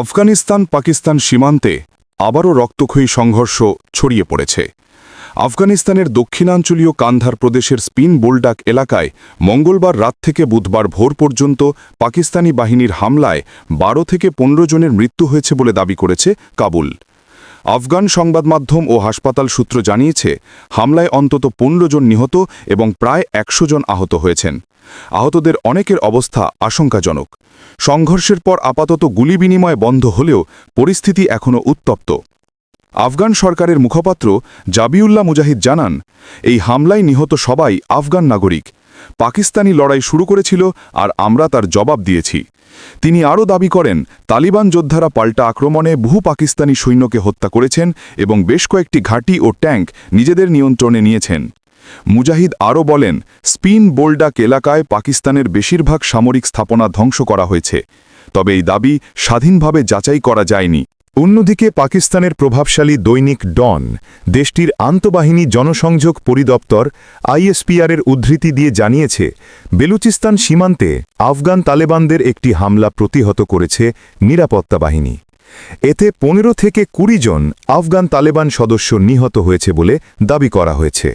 আফগানিস্তান পাকিস্তান সীমান্তে আবারও রক্তক্ষয়ী সংঘর্ষ ছড়িয়ে পড়েছে। আফগানিস্তানের দক্ষিণাঞ্চলীয় কান্ধার প্রদেশের স্পিন বোল্ডাক এলাকায় মঙ্গলবার রাত থেকে বুধবার ভোর পর্যন্ত পাকিস্তানি বাহিনীর হামলায় বারো থেকে পনেরো জনের মৃত্যু হয়েছে বলে দাবি করেছে কাবুল। আফগান সংবাদ মাধ্যম ও হাসপাতাল সূত্র জানিয়েছে, হামলায় অন্তত পনেরো জন নিহত এবং প্রায় একশো জন আহত হয়েছেন। আহতদের অনেকের অবস্থা আশঙ্কাজনক। সংঘর্ষের পর আপাতত গুলি বিনিময় বন্ধ হলেও পরিস্থিতি এখনও উত্তপ্ত। আফগান সরকারের মুখপাত্র জাবিউল্লাহ মুজাহিদ জানান, এই হামলায় নিহত সবাই আফগান নাগরিক। পাকিস্তানি লড়াই শুরু করেছিল আর আমরা তার জবাব দিয়েছি। তিনি আরও দাবি করেন, তালিবান যোদ্ধারা পাল্টা আক্রমণে বহু পাকিস্তানি সৈন্যকে হত্যা করেছেন এবং বেশ কয়েকটি ঘাঁটি ও ট্যাঙ্ক নিজেদের নিয়ন্ত্রণে নিয়েছেন। মুজাহিদ আরও বলেন, স্পিন বোল্ডাক এলাকায় পাকিস্তানের বেশিরভাগ সামরিক স্থাপনা ধ্বংস করা হয়েছে। তবে এই দাবি স্বাধীনভাবে যাচাই করা যায়নি। অন্যদিকে পাকিস্তানের প্রভাবশালী দৈনিক ডন, দেশটির আন্তঃবাহিনী জনসংযোগ পরিদপ্তর আইএসপিআরের উদ্ধৃতি দিয়ে জানিয়েছে, বেলুচিস্তান সীমান্তে আফগান তালেবানদের একটি হামলা প্রতিহত করেছে নিরাপত্তা বাহিনী। এতে পনেরো থেকে কুড়ি জন আফগান তালেবান সদস্য নিহত হয়েছে বলে দাবি করা হয়েছে।